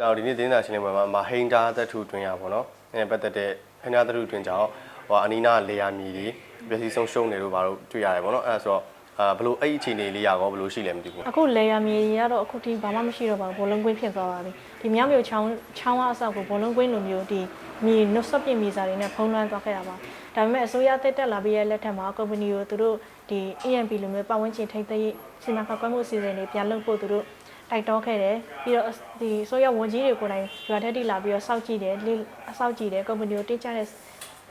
ကျွန်တော်ဒီနေ့သတင်းစာရှင်းလင်းပွဲမှာမဟိန်တာသက်ထုတွင်ရပါတော့။အဲပတ်သက်တဲ့ဟိန်တာသက်ထုတွင်ကြောင့်ဟိုအနီးနားလေယာမြေကြီးပျက်စီးဆုံးရှုံးနေလို့ဘာလို့တွေ့ရတယ်ပေါ့နော်။အဲဒါဆိုတော့အာဘလို့အဲ့ဒီအခြေအနေလေးရကောဘလို့ရှိလဲမသိဘူးအခုလေယာမြေကြီးကတော့အခုထိဘာမှမရှိတော့ပါဘူးဘောလုံးကွင်းဖြစ်သွားပါပြီဒီမြောက်မြို့ချောင်းချောင်းအဆောက်ကိုဘောလုံးကွင်းလိုမျိုးဒီမြေနှုတ်ဆက်ပြမြေစာတွေနဲ့ဖုံးလွှမ်းသွားခဲ့တာပါဒါပေမဲ့အစိုးရတက်တက်လာပြီးရဲ့လက်ထက်မှာကုမ္ပဏီကိုသူတို့ဒီ AMP လိုမျိုးပတ်ဝန်းကျင်ထိန်းသိမ်းရေးစီမံခန့်ခွဲမှုအစီအစဉ်တွေပြန်လုပ်ဖို့သူတို့ တိုက်တွန်းခဲ့တယ်ပြီးတော့ဒီအစိုးရဝန်ကြီးတွေကိုယ်တိုင်ရွာထက်တိလာပြီးတော့စောင့်ကြည့်တယ်လေစောင့်ကြည့်တယ်ကုမ္ပဏီကိုတင်ကြတဲ့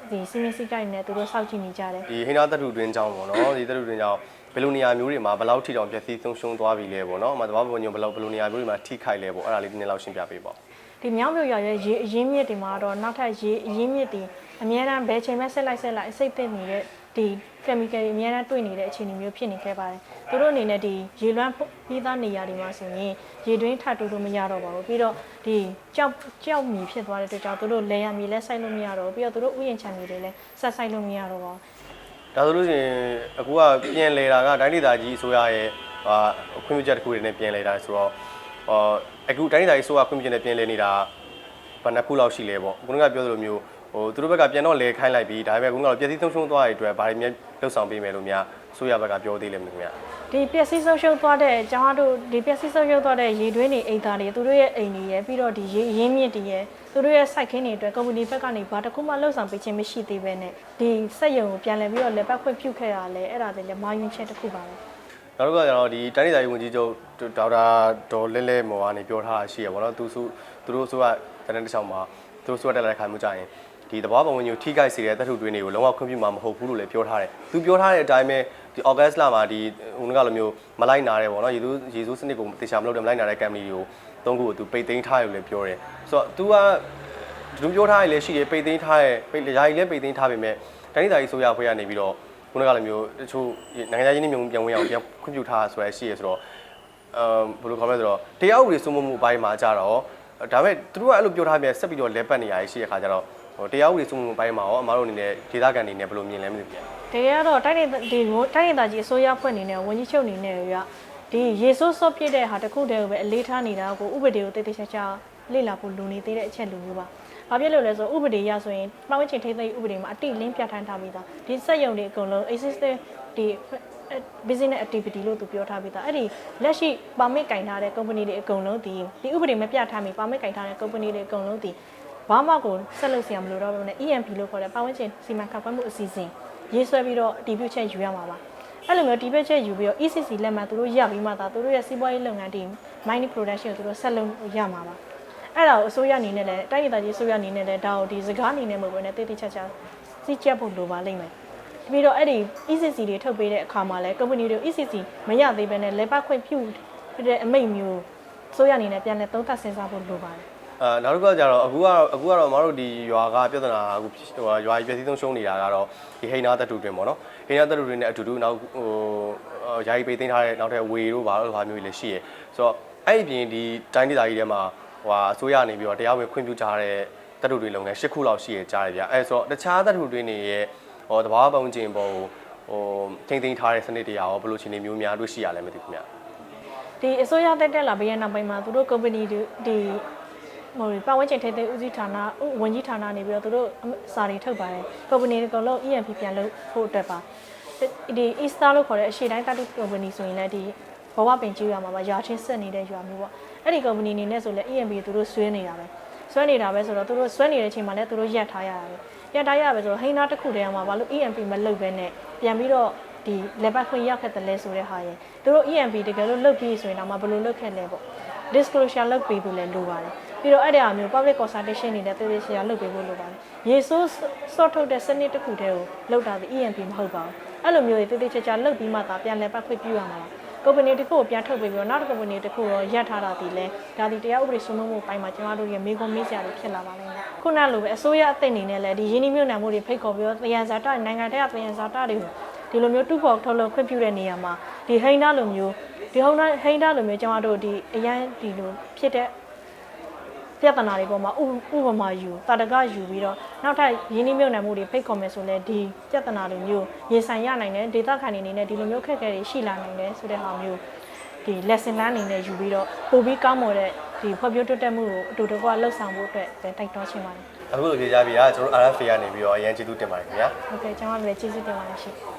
ဒီစီမင်းစည်းကိုင်းနဲ့သူတို့စောင့်ကြည့်နေကြတယ်။ဒီဟိန်တာသက်ထုတွင်ကြောင့်ပေါ့နော်။ဒီသက်ထုတွင်ကြောင့်ဘယ်လိုနေရာမျိုးတွေမှာဘယ်လောက်ထိတောင်ပျက်စီးဆုံးရှုံးသွားပြီလဲပေါ့နော်။အမှတဘာပုံညဘယ်လောက်ဘယ်လိုနေရာမျိုးတွေမှာထိခိုက်လဲပေါ့အဲ့ဒါလေးဒီနေ့လောက်ရှင်းပြပေးပါဦး။ဒီမြောက်မြို့ရွာရဲ့ရေအရင်းမြစ်တွေမှာတော့နောက်ထပ်ရေအရင်းမြစ်တွေအများအားဘယ်ချိန်မှဆက်လိုက်ဆက်လိုက်စိတ်သိမ့်နေတဲ့ ဒီ chemical တွေအများအားတွေ့နေတဲ့အခြေအနေမျိုးဖြစ်နေခဲ့ပါတယ်။သူတို့အနေနဲ့ဒီရေလွှမ်းပြီးသားနေရာတွေမှာဆိုရင်ရေတွင်းထပ်တူလို့မရတော့ပါဘူး။ပြီးတော့ဒီကြောက်ကြောက်မီဖြစ်သွားတဲ့အတွက်ကြောင့်သူတို့လဲရမီလဲဆိုင်လို့မရတော့ဘူး။ပြီးတော့သူတို့ဥယျာဉ်ခြံမီတွေလည်းဆက်ဆိုင်လို့မရတော့ပါဘူး။ဒါဆိုလို့ရှိရင်အခုကပြင်လဲတာကတိုင်းဒေသကြီးအစိုးရရဲ့ဟာခွင့်ပြုချက်တစ်ခုတွေနဲ့ပြင်လဲတာဆိုတော့ဟောအခုတိုင်းဒေသကြီးအစိုးရခွင့်ပြုချက်နဲ့ပြင်လဲနေတာဘယ်နှစ်ခုလောက်ရှိလဲပေါ့ခုနကပြောသလိုမျိုး ဟိုသူတို့ဘက်ကပြန်တော့လဲခိုင်းလိုက်ပြီးဒါပေမဲ့ခုနကတော့ပြည်စည်းဆုံးရှုံးသွားတဲ့အတွက်ဗားတွေမြတ်လှုပ်ဆောင်ပေးမယ်လို့များအစိုးရဘက်ကပြောသေးတယ်မခင်ဗျာဒီပျက်စီးဆုံးရှုံးသွားတဲ့ကျောင်းတို့ဒီပျက်စီးဆုံးရှုံးသွားတဲ့ရေတွင်းတွေအိမ်သားတွေသူတို့ရဲ့အိမ်တွေရဲ့ပြီးတော့ဒီရေရင်းမြစ်တွေရဲ့သူတို့ရဲ့ site ခင်းတွေအတွက်ကုမ္ပဏီဘက်ကနေဘာတစ်ခုမှလှုပ်ဆောင်ပေးခြင်းမရှိသေးပဲနဲ့ဒီစက်ရုံကိုပြန်လည်ပြီးတော့လက်ပတ်ခွင့်ပြုခဲ့ရလဲအဲ့ဒါတွေလည်းမာယွင်းချက်တစ်ခုပါပဲနောက်တစ်ခုကကျတော့ဒီတိုင်းဒေသကြီးဝန်ကြီးချုပ်ဒေါက်တာဒေါ်လဲလဲမော်ကနေပြောထားတာရှိရပါတော့သူစုသူတို့ဆိုကတန်းတစ်ချောင်းမှာသူတို့ဆိုတက်လာတဲ့ခါမျိုးကြရင် ဒီတဘာပုံဝင်ကြီးထိခိုက်စေတဲ့တပ်ထုတွင်းတွေကိုလုံးဝခွင့်ပြုမှာမဟုတ်ဘူးလို့လည်းပြောထားတယ်သူပြောထားတဲ့အတိုင်းပဲဒီအော်ဂတ်စ်လမှာဒီဟိုကလိုမျိုးမလိုက်နာတယ်ပေါ့နော်ရေသူရေစုစနစ်ကိုတေချာမလုပ်တယ်မလိုက်နာတဲ့ကမ်ပဏီတွေကိုသုံးခုကိုသူပိတ်သိမ်းထားတယ်လို့လည်းပြောတယ်ဆိုတော့ तू ကဒီလိုပြောထားရလည်းရှိတယ်ပိတ်သိမ်းထားတယ်ပိတ်ယာယီလည်းပိတ်သိမ်းထားပေမဲ့တိုင်းဒေသကြီးဆိုရဖွဲ့ရနေပြီးတော့ခုနကလိုမျိုးတချို့နိုင်ငံခြားရင်းနှီးမြှုပ်နှံပြန်ဝင်အောင်ပြန်ခွင့်ပြုထားဆိုရရှိရဆိုတော့အမ်ဘယ်လိုခေါ်မလဲဆိုတော့တရားဥပဒေစိုးမိုးမှုအပိုင်းမှာကြတော့ဒါပေမဲ့သူတို့ကအဲ့လိုပြောထားပြန်ဆက်ပြီးတော့လဲပတ်နေရရှိရခါကြတော့ ဟိုတရားဥပဒေစိုးမိုးမှုအပိုင်းမှာရောအမားတို့အနေနဲ့ဒေသခံအနေနဲ့ဘယ်လိုမြင်လဲမသိဘူးပြန်တကယ်ကတော့တိုင်းဒေသဒီတိုင်းဒေသကြီးအစိုးရဖွဲ့အနေနဲ့ဝန်ကြီးချုပ်အနေနဲ့ရဒီရေဆိုးစော့ပြည့်တဲ့ဟာတစ်ခုတည်းကိုပဲအလေးထားနေတာကိုဥပဒေကိုတိတ်တိတ်ချာချာလေ့လာဖို့လိုနေသေးတဲ့အချက်လိုမျိုးပါ။ဘာဖြစ်လို့လဲဆိုဥပဒေရဆိုရင်ပတ်ဝန်းကျင်ထိန်းသိမ်းရေးဥပဒေမှာအတိလင်းပြဋ္ဌာန်းထားပြီးသားဒီစက်ရုံတွေအကုန်လုံး existing ဒီ business activity လို့သူပြောထားပြီးသားအဲ့ဒီလက်ရှိ permit ကင်ထားတဲ့ company တွေအကုန်လုံးဒီဒီဥပဒေမပြဋ္ဌာန်းမီ permit ကင်ထားတဲ့ company တွေအကုန်လုံးဒီ ဘာမှကိုဆက်လုပ်စရာမလိုတော့ဘူးနဲ့ EMP လို့ခေါ်တဲ့ပတ်ဝန်းကျင်စီမံခန့်ခွဲမှုအစီအစဉ်ရေးဆွဲပြီးတော့တည်ပြုချက်ယူရမှာပါအဲ့လိုမျိုးတည်ပြုချက်ယူပြီးတော့ ECC လက်မှတ်သူတို့ရပြီးမှသာသူတို့ရဲ့စီးပွားရေးလုပ်ငန်းဒီ mining production ကိုသူတို့ဆက်လုပ်ရမှာပါအဲ့ဒါကိုအစိုးရအနေနဲ့လည်းတိုင်းဒေသကြီးအစိုးရအနေနဲ့လည်းဒါကိုဒီစကားအနေနဲ့မဟုတ်ဘဲနဲ့တိတိကျကျစီးချက်ဖို့လိုပါလိမ့်မယ်ပြီးတော့အဲ့ဒီ ECC တွေထုတ်ပေးတဲ့အခါမှာလည်း company တွေ ECC မရသေးဘဲနဲ့လေပတ်ခွင့်ပြုတဲ့အမိန့်မျိုးအစိုးရအနေနဲ့ပြန်လည်သုံးသပ်စဉ်းစားဖို့လိုပါတယ် အာနောက်တစ်ခုကကြတော့အခုကတော့အခုကတော့မတို့ဒီရွာကပြဿနာအခုဟိုရွာကြီးပြည်စည်းဆုံးရှုံးနေတာကတော့ဒီဟိန်းနာတပ်တူတွင်ပေါ့နော်ဟိန်းနာတပ်တူတွင်နဲ့အတူတူနောက်ဟိုယာယီပိတ်သိမ်းထားတဲ့နောက်ထပ်ဝေတို့ဘာလို့ဘာမျိုးတွေလည်းရှိရယ်ဆိုတော့အဲ့ဒီပြင်ဒီတိုင်းဒေသကြီးထဲမှာဟိုအစိုးရနေပြီးတော့တရားဝင်ခွင့်ပြုထားတဲ့တပ်တူတွင်လုပ်ငန်း၈ခုလောက်ရှိရကြားရဗျအဲဆိုတော့တခြားတပ်တူတွင်တွေရဲ့ဟိုတဘာပုံကျင်ပေါ်ဟိုထိမ့်သိမ်းထားတဲ့စနစ်တရားရောဘယ်လိုခြေနေမျိုးများတွေ့ရှိရလဲမသိဘူးခင်ဗျဒီအစိုးရတက်တက်လာပြီးရနောက်ပိုင်းမှာသူတို့ company တွေဒီ ဟိုပတ်ဝန်းကျင်ထိပ်သိမ်းဦးစီးဌာနဝန်ကြီးဌာနနေပြီးတော့သူတို့စာတွေထုတ်ပါတယ် company တွေကတော့ EMP ပြန်လုပ်ဖို့အတွက်ပါဒီ Easter လို့ခေါ်တဲ့အရှေ့တိုင်းတတု company ဆိုရင်လည်းဒီဘဝပင်ကြီးရွာမှာပါရွာချင်းဆက်နေတဲ့ရွာမျိုးပေါ့အဲ့ဒီ company အနေနဲ့ဆိုလည်း EMP သူတို့ဆွဲနေတာပဲဆွဲနေတာပဲဆိုတော့သူတို့ဆွဲနေတဲ့အချိန်မှာလည်းသူတို့ရက်ထားရတာပဲရက်ထားရပဲဆိုတော့ဟိန်းနာတစ်ခုတည်းမှာဘာလို့ EMP မလုပ်ဘဲနဲ့ပြန်ပြီးတော့ဒီလက်ပတ်ခွင့်ရောက်ခဲ့တယ်လဲဆိုတဲ့ဟာရယ်သူတို့ EMP တကယ်လို့လုပ်ပြီးဆိုရင်တော့မဘယ်လိုလုပ်ခဲ့လဲပေါ့ disclosure လုပ်ပေးဖို့လည်းလိုပါတယ် ပြီးတော့အဲ့ဒီအမျိုး public consultation တွေနဲ့တေးသေးချာလုပ်ပေးဖို့လိုပါတယ်ရေဆိုး sort ထုတ်တဲ့စနစ်တစ်ခုတည်းကိုလုပ်တာဒီ EMP မဟုတ်ပါဘူးအဲ့လိုမျိုးတွေတေးသေးချာချာလုပ်ပြီးမှသာပြန်လည်ပတ်ခွင့်ပြုရမှာပါ company တစ်ခုကိုပြန်ထုတ်ပေးပြီးတော့နောက်တစ် company တစ်ခုရောရပ်ထားတာဒီလဲဒါဒီတရားဥပဒေစိုးမိုးမှုပိုင်းမှာကျမတို့ရဲ့မေကွန်မေးစရာတွေဖြစ်လာပါလိမ့်မယ်ခုနလိုပဲအစိုးရအသိအနေနဲ့လည်းဒီရင်းနှီးမြှုပ်နှံမှုတွေဖိတ်ခေါ်ပြီးတော့တယံဇာတနိုင်ငံတကာတယံဇာတတွေကိုဒီလိုမျိုးတူဖို့ထုတ်လို့ခွင့်ပြုတဲ့နေရာမှာဒီဟိန်းနာလိုမျိုးဒီဟိန်းနာဟိန်းနာလိုမျိုးကျမတို့ဒီအရန်ဒီလိုဖြစ်တဲ့ ပြဿနာတွေပေါ်မှာဥဥပမာယူတာတကယူပြီးတော့နောက်ထပ်ရင်းနှီးမြှုပ်နှံမှုတွေဖိတ်ခေါ်မယ်ဆိုလဲဒီပြဿနာတွေမျိုးရင်ဆိုင်ရနိုင်တယ်ဒေတာခန်နေနေနဲ့ဒီလိုမျိုးခက်ခဲတွေရှိလာနိုင်တယ်ဆိုတဲ့ဟာမျိုးဒီ lesson learn အနေနဲ့ယူပြီးတော့ပိုပြီးကောင်းမွန်တဲ့ဒီဖွံ့ဖြိုးတိုးတက်မှုကိုအတူတကွလှုပ်ဆောင်ဖို့အတွက်ပဲတိုက်တွန်းချင်ပါတယ်အခုလိုကြေကြပြီကကျွန်တော် RFA ကနေပြီးတော့အရင်ကျေးဇူးတင်ပါတယ်ခင်ဗျာဟုတ်ကဲ့ကျွန်တော်လည်းကျေးဇူးတင်ပါတယ်ရှင်